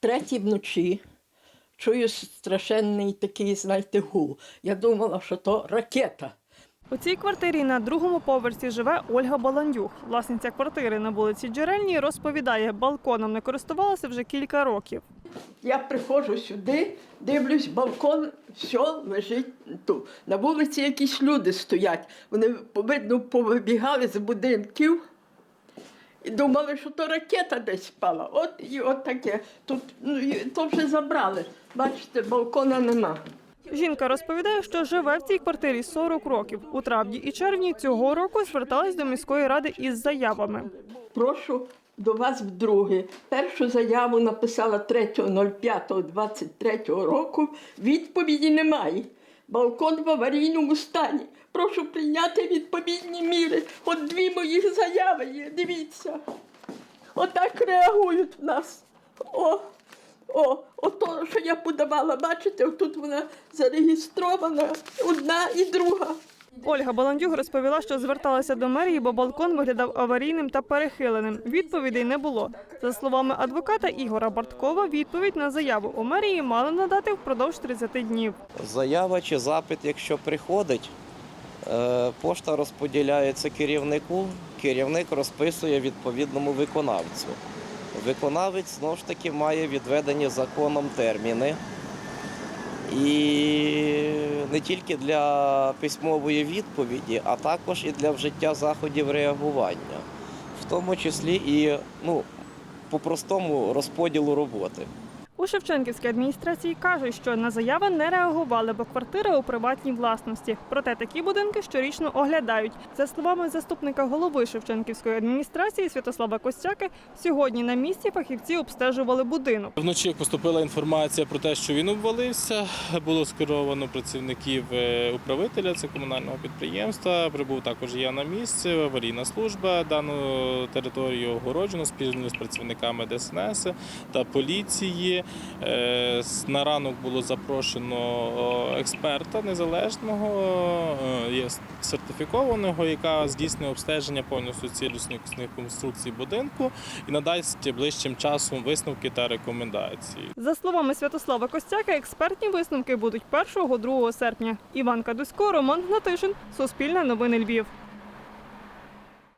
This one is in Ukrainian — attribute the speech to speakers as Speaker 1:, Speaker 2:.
Speaker 1: третій вночі чую страшенний такий, знаєте, гул. Я думала, що то ракета.
Speaker 2: У цій квартирі на другому поверсі живе Ольга Баландюх. Власниця квартири на вулиці Джерельній розповідає, балконом не користувалася вже кілька років.
Speaker 1: Я приходжу сюди, дивлюсь, балкон, все лежить тут. На вулиці якісь люди стоять. Вони, видно, повибігали з будинків думали, що то ракета десь впала. От і от таке. Тут ну, і то вже забрали. Бачите, балкона нема.
Speaker 2: Жінка розповідає, що живе в цій квартирі 40 років. У травні і червні цього року зверталась до міської ради із заявами.
Speaker 1: Прошу до вас вдруге. Першу заяву написала 3.05.23 року. Відповіді немає. Балкон в аварійному стані. Прошу прийняти відповідні міри. От дві моїх заяви є. Дивіться. Отак реагують в нас. О, о, ото, що я подавала, бачите, тут вона зареєстрована, одна і друга.
Speaker 2: Ольга Баландюк розповіла, що зверталася до мерії, бо балкон виглядав аварійним та перехиленим. Відповідей не було. За словами адвоката Ігора Барткова, відповідь на заяву у мерії мали надати впродовж 30 днів.
Speaker 3: Заява чи запит, якщо приходить, е, пошта розподіляється керівнику, керівник розписує відповідному виконавцю. Виконавець знову ж таки має відведені законом терміни. І не тільки для письмової відповіді, а також і для вжиття заходів реагування, в тому числі і ну, по-простому розподілу роботи.
Speaker 2: У Шевченківській адміністрації кажуть, що на заяви не реагували, бо квартира у приватній власності. Проте такі будинки щорічно оглядають. За словами заступника голови Шевченківської адміністрації Святослава Костяки, сьогодні на місці фахівці обстежували будинок.
Speaker 4: Вночі поступила інформація про те, що він обвалився. Було скеровано працівників е, управителя це комунального підприємства. Прибув також я на місце, аварійна служба. Дану територію огороджено спільно з працівниками ДСНС та поліції. Е, На ранок було запрошено експерта незалежного, е, сертифікованого, яка здійснює обстеження повністю цілісних конструкцій будинку і надасть ближчим часом висновки та рекомендації.
Speaker 2: За словами Святослава Костяки, експертні висновки будуть 1-2 серпня. Іван Кадусько, Роман Гнатишин, Суспільне новини Львів.